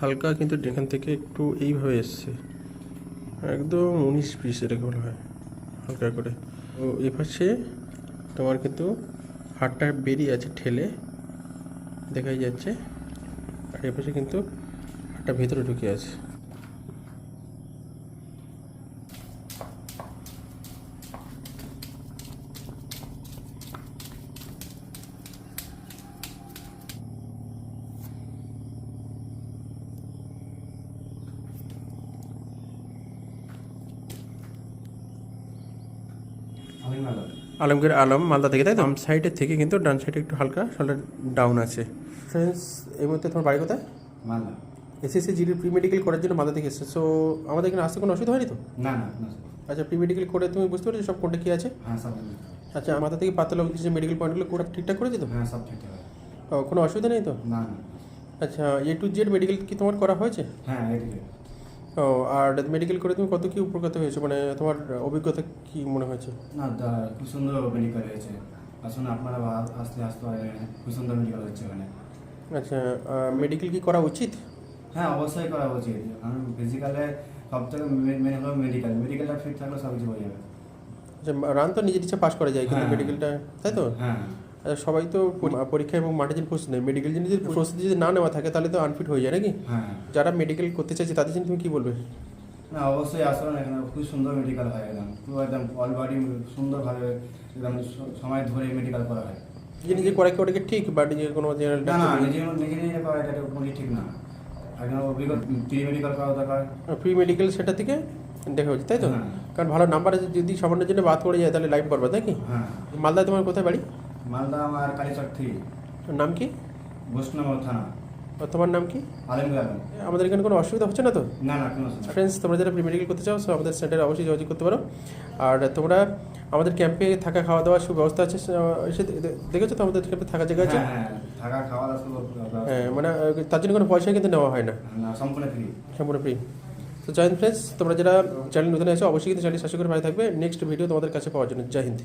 হালকা, কিন্তু এখান থেকে একটু এইভাবে এসছে। একদম উনিশ পিস এটাকে বলা হয়, হালকা করে। তো এপাশে পাশে তোমার কিন্তু হাটটা বেরিয়ে আছে ঠেলে, দেখাই যাচ্ছে। আর এপাশে কিন্তু হাটটা ভেতরে ঢুকে আছে। আলমগীর আলম মালদা থেকে তাই তো? সাইডের থেকে কিন্তু ডান সাইডে একটু হালকা শোল্ডার ডাউন আছে। ফ্রেন্ডস এই মুহূর্তে তোমার বাড়ি কোথায়? মালদা। এসএসসি জিডির প্রি মেডিকেল করার জন্য মালদা থেকে এসেছে। সো আমাদের এখানে আসতে কোনো অসুবিধা হয়নি তো? না না আচ্ছা প্রি মেডিকেল করে তুমি বুঝতে পারছ সব কোনটা কী আছে? হ্যাঁ সব আচ্ছা মাথা থেকে পাতলা যে মেডিকেল পয়েন্টগুলো কোটা ঠিকঠাক করেছে তো? হ্যাঁ সব ঠিকঠাক ও, কোনো অসুবিধা নেই তো? না না। আচ্ছা এ টু জেড মেডিকেল কি তোমার করা হয়েছে? হ্যাঁ ও আর মেডিকেল করে তুমি কত কি উপকৃত হয়েছে? মানে তোমার অভিজ্ঞতা কি মনে হয়েছে? না দা- খুব সুন্দর মেডিকেল হয়েছে। আসুন আপনারা আসতে আসতে পারেন খুব সুন্দর মেডিকেল হচ্ছে ওখানে আচ্ছা মেডিকেল কি করা উচিত? হ্যাঁ অবশ্যই করা উচিত। কারণ ফিজিক্যালে সব থেকে মেন হলো মেডিকেল মেডিকেলটা ফিট থাকলে সব কিছু হয়ে যাবে। আচ্ছা রান তো নিজের ইচ্ছা পাস করা যায় কিন্তু হ্যাঁ। মেডিকেলটা তাই তো? হ্যাঁ। সবাই তো পরীক্ষা এবং মাঠে যে প্রস্তুতি নেয় মেডিকেল যদি প্রস্তুতি যদি না নেওয়া থাকে তাহলে তো আনফিট হয়ে যায় নাকি? হ্যাঁ। যারা মেডিকেল করতে চাইছে তাদের জন্য তুমি কি বলবে? না অবশ্যই আসুন এখানে খুব সুন্দর মেডিকেল হয় একদম পুরো একদম অল বডি সুন্দরভাবে একদম সময় ধরে মেডিকেল করা হয়। নিজে নিজে করা কি ওটাকে ঠিক বা নিজের কোনো না না নিজে নিজে নিজে করা এটা কোনো ঠিক না। প্রি মেডিকেল করা দরকার। প্রি মেডিকেল সেটা থেকে দেখা হচ্ছে তাই তো? হ্যাঁ। কারণ ভালো নাম্বার যদি সামান্যের জন্য বাদ করে যায় তাহলে লাইভ করবে তাই কি মালদায় তোমার কোথায় বাড়ি? মালদা আমার কালীচক থ্রি। নাম কি? বৈষ্ণব থানা। আর তোমার নাম কি? আলমগীর আমাদের এখানে কোনো অসুবিধা হচ্ছে না তো? না না কোনো সমস্যা ফ্রেন্ডস তোমরা যারা মেডিকেল করতে চাও সো আমাদের সেন্টারে অবশ্যই যোগাযোগ করতে পারো। আর তোমরা আমাদের ক্যাম্পে থাকা খাওয়া দাওয়ার সুব্যবস্থা আছে এসে দেখেছ তো আমাদের ক্যাম্পে থাকার জায়গা আছে? হ্যাঁ হ্যাঁ থাকা খাওয়া দাওয়া হ্যাঁ মানে তার জন্য কোনো পয়সা কিন্তু নেওয়া হয় না। সম্পূর্ণ ফ্রি সম্পূর্ণ ফ্রি তো জয় হিন্দ ফ্রেন্ডস তোমরা যারা চ্যানেল নতুন আছে অবশ্যই কিন্তু চ্যানেল শাসকের ভাই থাকবে। নেক্সট ভিডিও তোমাদের কাছে পাওয়ার জন্য। জয় হিন্দ।